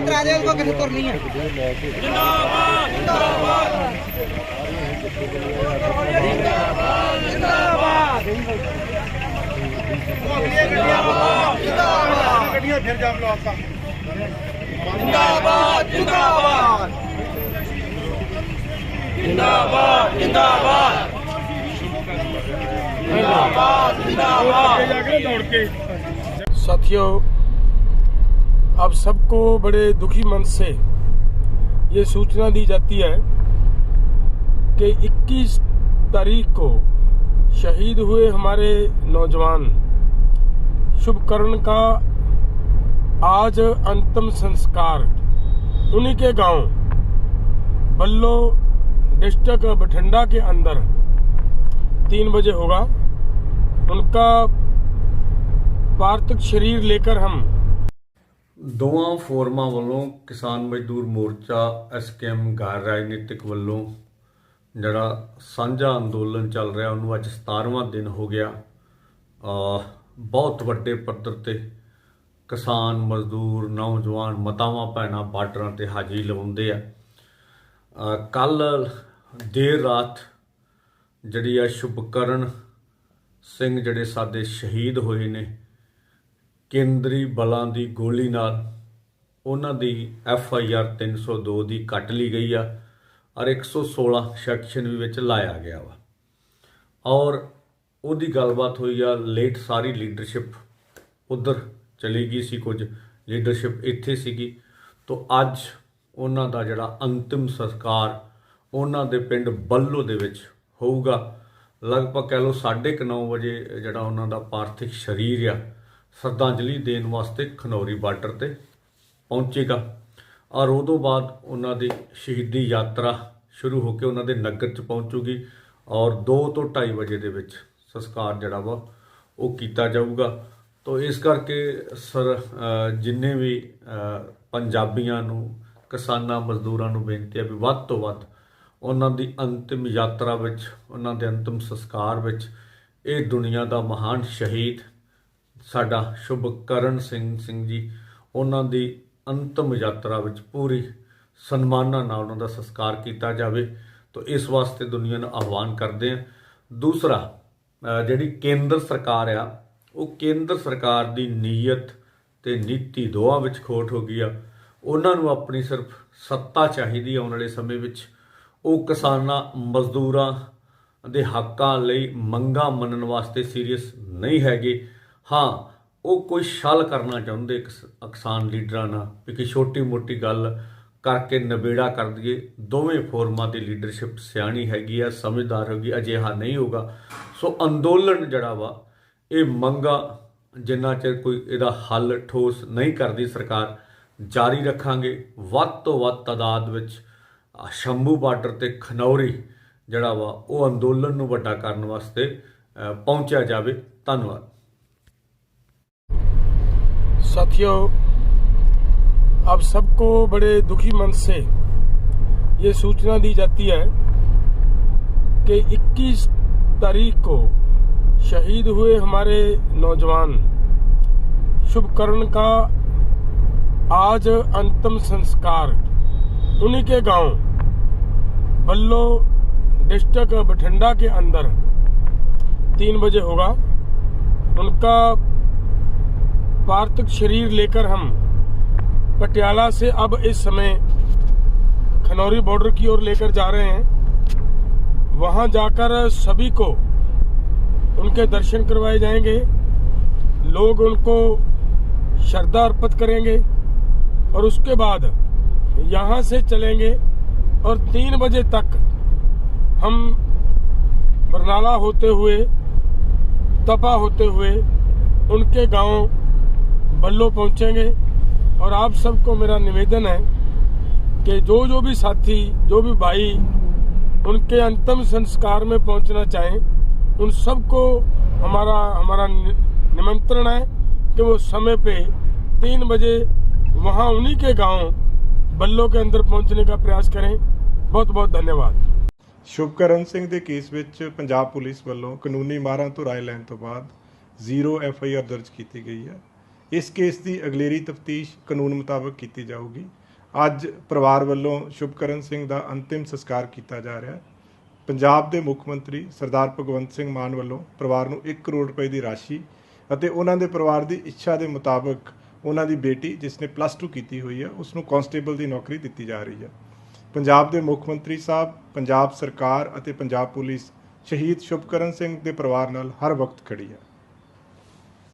ਇਤਰਾਜ਼ ਹੈ ਕੋ ਕਿਸੇ ਤੁਰ ਨਹੀਂ ਹੈ। ਜਿੰਦਾਬਾਦ ਜਿੰਦਾਬਾਦ ਜਿੰਦਾਬਾਦ ਜਿੰਦਾਬਾਦ ਗੱਡੀਆਂ ਫਿਰ ਜਾਮ ਲੋ ਆਪਾਂ ਜਿੰਦਾਬਾਦ ਜਿੰਦਾਬਾਦ ਜਿੰਦਾਬਾਦ ਜਿੰਦਾਬਾਦ ਜਿੰਦਾਬਾਦ ਜਿੰਦਾਬਾਦ ਸਾਥੀਓ अब सबको बड़े दुखी मन से ये सूचना दी जाती है कि 21 तारीख को शहीद हुए हमारे नौजवान। शुभकर्ण का आज अंतिम संस्कार उन्हीं के गाँव, बल्लो डिस्ट्रिक्ट बठिंडा के अंदर तीन बजे होगा। उनका पार्थिव शरीर लेकर हम ਦੋਵਾਂ ਫੋਰਮਾਂ ਵੱਲੋਂ ਕਿਸਾਨ ਮਜ਼ਦੂਰ ਮੋਰਚਾ ਐਸਕੇਐਮ ਗੈਰ ਰਾਜਨੀਤਿਕ ਵੱਲੋਂ ਜਿਹੜਾ ਸਾਂਝਾ ਅੰਦੋਲਨ ਚੱਲ ਰਿਹਾ, ਉਹਨੂੰ ਅੱਜ 17ਵਾਂ ਦਿਨ ਹੋ ਗਿਆ। ਬਹੁਤ ਵੱਡੇ ਪੱਧਰ ਤੇ ਕਿਸਾਨ ਮਜ਼ਦੂਰ, ਨੌਜਵਾਨ ਮਤਾਵਾਂ ਭੈਣਾਂ ਬਾਰਡਰਾਂ ਤੇ ਹਾਜ਼ਰੀ ਲਵਾਉਂਦੇ ਆ। ਕੱਲ ਦੇਰ ਰਾਤ ਜਿਹੜੀ ਆ ਸ਼ੁਭਕਰਨ ਸਿੰਘ ਜਿਹੜੇ ਸਾਡੇ ਸ਼ਹੀਦ ਹੋਏ ਨੇ ਕੇਂਦਰੀ ਬਲਾਂ ਦੀ ਗੋਲੀ ਨਾਲ ਉਹਨਾਂ ਦੀ ਐਫ ਆਈ ਆਰ 302 ਦੀ ਕੱਟ ਲਈ ਗਈ ਆ ਔਰ 116 ਸੈਕਸ਼ਨ ਵੀ ਵਿੱਚ ਲਾਇਆ ਗਿਆ ਵਾ। ਔਰ ਉਹਦੀ ਗੱਲਬਾਤ ਹੋਈ ਆ, ਲੇਟ ਸਾਰੀ ਲੀਡਰਸ਼ਿਪ ਉਧਰ ਚਲੀ ਗਈ ਸੀ ਕੁਝ, ਲੀਡਰਸ਼ਿਪ ਇੱਥੇ ਸੀਗੀ। ਤੋਂ ਅੱਜ ਉਹਨਾਂ ਦਾ ਜਿਹੜਾ ਅੰਤਿਮ ਸੰਸਕਾਰ ਉਹਨਾਂ ਦੇ ਪਿੰਡ ਬੱਲੋ ਦੇ ਵਿੱਚ ਹੋਊਗਾ। ਲਗਭਗ ਕਹਿ ਲਓ 9:30 ਵਜੇ ਜਿਹੜਾ ਉਹਨਾਂ ਦਾ ਪਾਰਥਿਕ ਸਰੀਰ ਆ ਸ਼ਰਧਾਂਜਲੀ ਦੇਣ ਵਾਸਤੇ ਖਨੌਰੀ ਬਾਰਡਰ ਤੇ ਪਹੁੰਚੇਗਾ। ਔਰ ਉਦੋਂ ਬਾਅਦ ਉਹਨਾਂ ਦੀ ਸ਼ਹੀਦੀ ਯਾਤਰਾ ਸ਼ੁਰੂ ਹੋ ਕੇ ਉਹਨਾਂ ਦੇ ਨਗਰ ਚ ਪਹੁੰਚੂਗੀ ਔਰ 2 ਤੋਂ 2:30 ਵਜੇ ਦੇ ਵਿੱਚ ਸੰਸਕਾਰ ਜਿਹੜਾ ਵਾ ਉਹ ਕੀਤਾ ਜਾਊਗਾ। ਤੋਂ ਇਸ ਕਰਕੇ ਸਰ ਜਿੰਨੇ ਵੀ ਪੰਜਾਬੀਆਂ ਨੂੰ, ਕਿਸਾਨਾਂ, ਮਜ਼ਦੂਰਾਂ ਨੂੰ ਬੇਨਤੀ ਹੈ ਵੀ ਵੱਧ ਤੋਂ ਵੱਧ ਉਹਨਾਂ ਦੀ ਅੰਤਿਮ ਯਾਤਰਾ ਵਿੱਚ, ਉਹਨਾਂ ਦੇ ਅੰਤਿਮ ਸੰਸਕਾਰ ਵਿੱਚ ਇਹ ਦੁਨੀਆ ਦਾ ਮਹਾਨ ਸ਼ਹੀਦ ਸਾਡਾ ਸ਼ੁਭਕਰਨ ਸਿੰਘ ਸਿੰਘ ਜੀ, ਉਹਨਾਂ ਦੀ ਅੰਤਮ ਯਾਤਰਾ ਵਿੱਚ ਪੂਰੀ ਸਨਮਾਨਾਂ ਨਾਲ ਉਹਨਾਂ ਦਾ ਸੰਸਕਾਰ ਕੀਤਾ ਜਾਵੇ। ਤਾਂ ਇਸ ਵਾਸਤੇ ਦੁਨੀਆ ਨੂੰ ਆਹਵਾਨ ਕਰਦੇ ਆ ਦੂਸਰਾ ਜਿਹੜੀ ਕੇਂਦਰ ਸਰਕਾਰ ਆ, ਉਹ ਕੇਂਦਰ ਸਰਕਾਰ ਦੀ ਨੀਅਤ ਤੇ ਨੀਤੀ ਦੋਹਾਂ ਵਿੱਚ ਖੋਟ ਹੋ ਗਈ ਆ। ਉਹਨਾਂ ਨੂੰ ਆਪਣੀ ਸਿਰਫ ਸੱਤਾ ਚਾਹੀਦੀ ਆਉਣ ਵਾਲੇ ਸਮੇਂ ਵਿੱਚ। ਉਹ ਕਿਸਾਨਾਂ, ਮਜ਼ਦੂਰਾਂ ਦੇ ਹੱਕਾਂ ਲਈ ਮੰਗਾਂ ਮੰਨਣ ਵਾਸਤੇ ਸੀਰੀਅਸ ਨਹੀਂ ਹੈਗੇ। ਹਾਂ, ਉਹ ਕੋਈ ਛਲ ਕਰਨਾ ਚਾਹੁੰਦੇ ਕਿਸ- ਕਿਸਾਨ ਲੀਡਰਾਂ ਨਾਲ ਵੀ ਕਿ ਛੋਟੀ ਮੋਟੀ ਗੱਲ ਕਰਕੇ ਨਵੇੜਾ ਕਰ ਦਈਏ। ਦੋਵੇਂ ਫੋਰਮਾਂ ਦੀ ਲੀਡਰਸ਼ਿਪ ਸਿਆਣੀ ਹੈਗੀ ਆ, ਸਮਝਦਾਰ ਹੋਗੀ ਅਜਿਹਾ ਨਹੀਂ ਹੋਗਾ ਸੋ ਅੰਦੋਲਨ ਜਿਹੜਾ ਵਾ, ਇਹ ਮੰਗਾ ਜਿੰਨਾ ਚਿਰ ਕੋਈ ਇਹਦਾ ਹੱਲ ਠੋਸ ਨਹੀਂ ਕਰਦੀ ਸਰਕਾਰ, ਜਾਰੀ ਰੱਖਾਂਗੇ। ਵੱਧ ਤੋਂ ਵੱਧ ਤਾਦਾਦ ਵਿੱਚ ਸ਼ੰਭੂ ਬਾਰਡਰ ਤੇ ਖਨੌਰੀ ਜਿਹੜਾ ਵਾ, ਉਹ ਅੰਦੋਲਨ ਨੂੰ ਵੱਡਾ ਕਰਨ ਵਾਸਤੇ ਪਹੁੰਚਿਆ ਜਾਵੇ। ਧੰਨਵਾਦ। साथियों अब सबको बड़े दुखी मन से ये सूचना दी जाती है कि 21 तारीख को शहीद हुए हमारे नौजवान शुभकर्ण का आज अंतिम संस्कार उन्हीं के गाँव बल्लो डिस्ट्रिक्ट बठिंडा के अंदर तीन बजे होगा। उनका पार्थिव शरीर लेकर हम पटियाला से अब इस समय खनौरी बॉर्डर की ओर लेकर जा रहे हैं। वहाँ जाकर सभी को उनके दर्शन करवाए जाएँगे। लोग उनको श्रद्धा अर्पित करेंगे और उसके बाद यहाँ से चलेंगे और तीन बजे तक हम बरनाला होते हुए, तपा होते हुए उनके गाँव बल्लो पहुंचेंगे और आप सबको मेरा निवेदन है कि जो जो भी साथी जो भी भाई उनके अंतिम संस्कार में पहुंचना चाहें उन सबको हमारा हमारा नि- निमंत्रण है कि वो समय पे तीन बजे वहां उन्हीं के गांव बल्लो के अंदर पहुंचने का प्रयास करें बहुत बहुत धन्यवाद ਸ਼ੁਭਕਰਨ ਸਿੰਘ ਦੇ ਕੇਸ ਵਿੱਚ ਪੰਜਾਬ ਪੁਲਿਸ ਵੱਲੋਂ ਕਾਨੂੰਨੀ ਮਾਰਾਂ ਤੋਂ ਰਾਏ ਲੈਣ ਤੋਂ ਬਾਅਦ ਜ਼ੀਰੋ ਐਫ ਆਈ ਆਰ ਦਰਜ ਕੀਤੀ ਗਈ ਹੈ ਇਸ ਕੇਸ ਦੀ ਅਗਲੇਰੀ ਤਫਤੀਸ਼ ਕਾਨੂੰਨ ਮੁਤਾਬਕ ਕੀਤੀ ਜਾਊਗੀ। ਅੱਜ ਪਰਿਵਾਰ ਵੱਲੋਂ ਸ਼ੁਭਕਰਨ ਸਿੰਘ ਦਾ ਅੰਤਿਮ ਸੰਸਕਾਰ ਕੀਤਾ ਜਾ ਰਿਹਾ ਹੈ। ਪੰਜਾਬ ਦੇ ਮੁੱਖ ਮੰਤਰੀ ਸਰਦਾਰ ਭਗਵੰਤ ਸਿੰਘ ਮਾਨ ਵੱਲੋਂ ਪਰਿਵਾਰ ਨੂੰ 1 ਕਰੋੜ ਰੁਪਏ ਦੀ ਰਾਸ਼ੀ ਅਤੇ ਉਹਨਾਂ ਦੇ ਪਰਿਵਾਰ ਦੀ ਇੱਛਾ ਦੇ ਮੁਤਾਬਕ ਉਹਨਾਂ ਦੀ ਬੇਟੀ, ਜਿਸ ਨੇ ਪਲੱਸ 2 ਕੀਤੀ ਹੋਈ ਹੈ, ਉਸ ਨੂੰ ਕਾਂਸਟੇਬਲ ਦੀ ਨੌਕਰੀ ਦਿੱਤੀ ਜਾ ਰਹੀ ਹੈ। ਪੰਜਾਬ ਦੇ ਮੁੱਖ ਮੰਤਰੀ ਸਾਹਿਬ, ਪੰਜਾਬ ਸਰਕਾਰ ਅਤੇ ਪੰਜਾਬ ਪੁਲਿਸ ਸ਼ਹੀਦ ਸ਼ੁਭਕਰਨ ਸਿੰਘ ਦੇ ਪਰਿਵਾਰ ਨਾਲ ਹਰ ਵਕਤ ਖੜੀ ਹੈ।